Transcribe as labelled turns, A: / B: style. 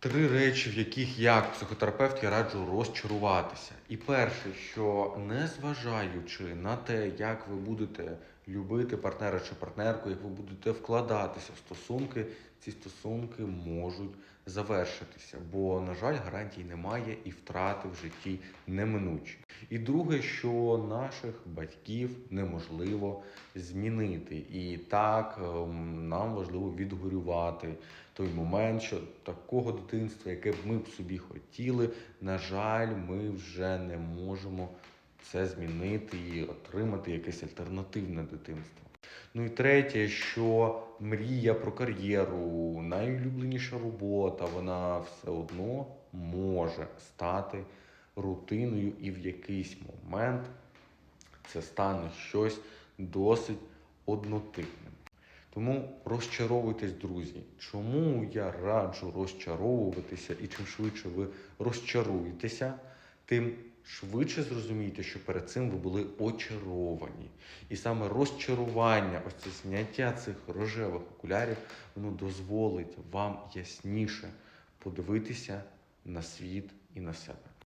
A: Три речі, в яких як психотерапевт, я раджу розчаруватися. І перше, що незважаючи на те, як ви будете любити партнера чи партнерку, як ви будете вкладатися в стосунки, ці стосунки можуть завершитися. Бо, на жаль, гарантій немає і втрати в житті неминучі. І друге, що наших батьків неможливо змінити. І так ем, нам важливо відгорювати той момент, що такого дитинства, яке б ми б собі хотіли, на жаль, ми вже не можемо це змінити і отримати якесь альтернативне дитинство. Ну і третє, що мрія про кар'єру, найулюбленіша робота, вона все одно може стати рутиною, і в якийсь момент це стане щось досить однотипним. Тому розчаровуйтесь, друзі. Чому я раджу розчаровуватися, і чим швидше ви розчаруєтеся, тим швидше зрозумієте, що перед цим ви були очаровані. І саме розчарування, ось це зняття цих рожевих окулярів, воно дозволить вам ясніше подивитися на світ і на себе.